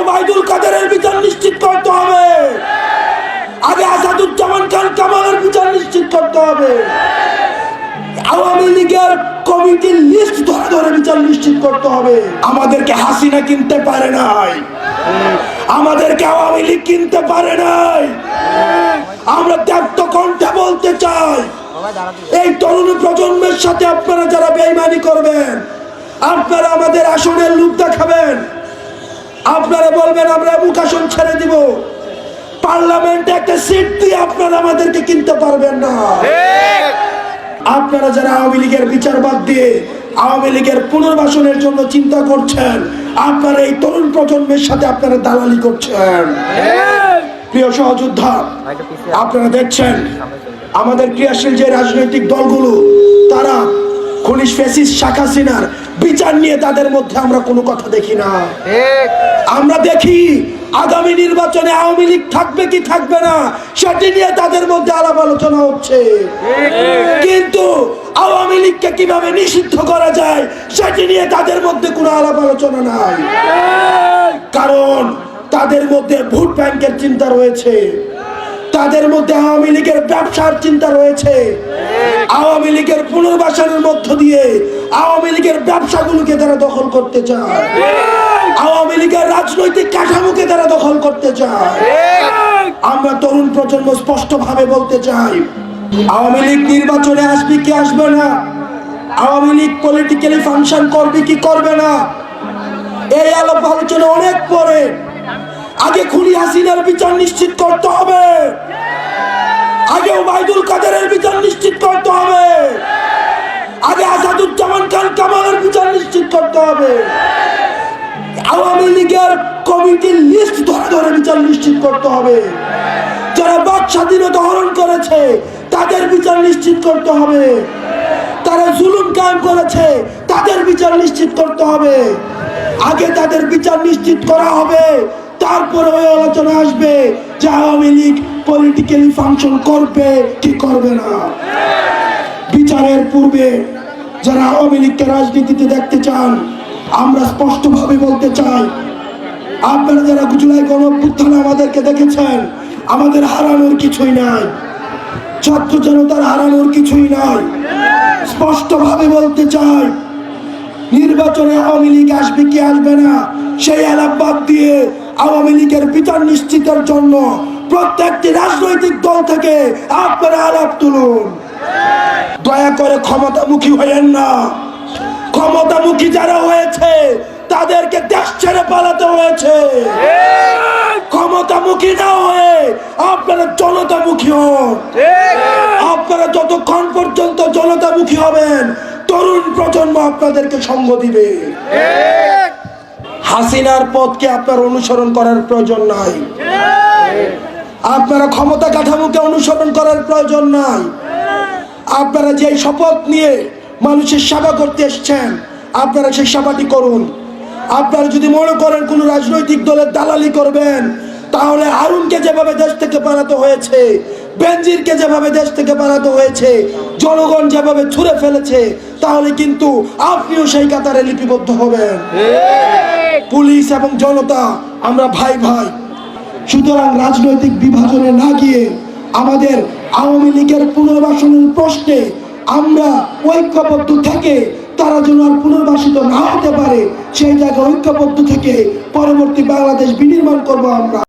ওবায়দুল কাদেরের বিচার নিশ্চিত করতে হবে। আগে আসাদুজ্জামান খান কামালের বিচার নিশ্চিত করতে হবে। আওয়ামী লীগের কমিটির লিস্ট ধরে ধরে বিচার নিশ্চিত করতে হবে। আমাদেরকে হাসিনা কিনতে পারে নাই। আমাদেরকে আওয়ামী লীগ কিনতে পারে নাই। আমরা ত্যাক্ত কণ্ঠে বলতে চাই, এই তরুণ প্রজন্মের সাথে আপনারা যারা বেইমানি করবেন, আপনারা আমাদের আসনের লুপ দেখাবেন। আপনারা বলবেন, আমরা মুখ আসন ছেড়ে দিব। পার্লামেন্টে একটা সিট দিয়ে আপনারা আমাদেরকে কিনতে পারবেন না। আপনারা যারা আওয়ামী লীগের বিচার বাদ দিয়ে আওয়ামী লীগের পুনর্বাসনের জন্য চিন্তা করছেন, আপনারা এই তরুণ প্রজন্মের সাথে আপনারা দালালি করছেন। প্রিয় সহযোদ্ধা, আপনারা দেখছেন, আমাদের ক্রিয়াশীল যে রাজনৈতিক দলগুলো, তারা খনিজ ফেসিস শাখ হাসিনার বিচার নিয়ে তাদের মধ্যে আমরা কোনো কথা দেখি না। আমরা দেখি আগামী নির্বাচনে আওয়ামী লীগ থাকবে কি থাকবে না সেটি নিয়ে তাদের মধ্যে আলাপ আলোচনা হচ্ছে। কিন্তু আওয়ামী লীগকে কীভাবে নিষিদ্ধ করা যায় সেটি নিয়ে তাদের মধ্যে কোনো আলাপ আলোচনা নাই। কারণ তাদের মধ্যে ভোট ব্যাংকের চিন্তা রয়েছে। তাদের মধ্যে আওয়ামী লীগের ব্যবসার চিন্তা রয়েছে। আওয়ামী লীগের পুনর্বাসনের মধ্য দিয়ে আওয়ামী লীগের ব্যবসাগুলোকে তারা দখল করতে চায়। আওয়ামী লীগের রাজনৈতিক কাঠামোকে তারা দখল করতে চায়। আমরা তরুণ প্রজন্ম স্পষ্ট ভাবে বলতে চাই, আওয়ামী লীগ নির্বাচনে আসবে কি আসবে না? আওয়ামী লীগ পলিটিক্যালি ফাংশন করবে কি করবে না? এই আলাপ আলোচনা অনেক পরে আগে খুনি হাসিনার বিচার নিশ্চিত করতে হবে। আগে ওবায়দুল কাদেরের বিচার নিশ্চিত করতে হবে। আগে আসাদুজ্জামান খান কামালের বিচার নিশ্চিত করতে হবে। আওয়ামী লীগের কমিটির লিস্ট ধরে ধরে বিচার নিশ্চিত করতে হবে। যারা বাক স্বাধীনতা হরণ করেছে, তাদের বিচার নিশ্চিত করতে হবে। তারা জুলুম কায়েম করেছে, তাদের বিচার নিশ্চিত করতে হবে। আগে তাদের বিচার নিশ্চিত করা হবে। তারপরে ওই আলোচনা আসবে যে আওয়ামী লীগ পলিটিক্যালি ফাংশন করবে, কি করবে না। বিচারের পূর্বে যারা আওয়ামী লীগকে রাজনীতিতে দেখতে চান, আমরা স্পষ্টভাবে বলতে চাই, আপনারা যারা জুলাই গণঅভ্যুত্থানে আমাদেরকে দেখেছেন, আমাদের হারানোর কিছুই নাই। ছাত্র জনতার হারানোর কিছুই নাই। স্পষ্টভাবে বলতে চাই, নির্বাচনে আওয়ামী লীগ আসবে কি আসবে না, সেই আলাপ বাদ দিয়ে আওয়ামী লীগের বিচার নিশ্চিতের জন্য প্রত্যেকটি রাজনৈতিক দল থেকে আপনারা আলাপ তুলুন। দয়া করে ক্ষমতামুখী হয়েন না। ক্ষমতামুখী যারা হয়েছে, তাদেরকে দেশ ছেড়ে পালাতে হয়েছে। ক্ষমতামুখী না হয়ে আপনারা জনতামুখী হন। আপনারা যতক্ষণ পর্যন্ত জনতামুখী হবেন, তরুণ প্রজন্ম আপনাদেরকে সঙ্গ দিবে। হাসিনার পথকে আপনার অনুসরণ করার প্রয়োজন নাই। আপনারা ক্ষমতা কাঠামোকে অনুসরণ করার প্রয়োজন নাই। আপনারা যে শপথ নিয়ে মানুষের সেবা করতে এসছেন, আপনারা সেই সেবাটি করুন। আপনারা যদি মনে করেন কোনো রাজনৈতিক দলের দালালি করবেন, তাহলে আরুনকে যেভাবে দেশ থেকে পালাতে হয়েছে, বেনজিরকে যেভাবে দেশ থেকে পালাতে হয়েছে, জনগণ যেভাবে ছুঁড়ে ফেলেছে, তাহলে কিন্তু আপনিও সেই কাতারে লিপিবদ্ধ হবেন। পুলিশ এবং জনতা, আমরা ভাই ভাই। সুতরাং রাজনৈতিক বিভাজনে না গিয়ে আমাদের আওয়ামী লীগের পুনর্বাসনের প্রশ্নে আমরা ঐক্যবদ্ধ থেকে তারা যেন আর পুনর্বাসিত না হতে পারে, সেই জায়গায় ঐক্যবদ্ধ থেকে পরবর্তী বাংলাদেশ বিনির্মাণ করব আমরা।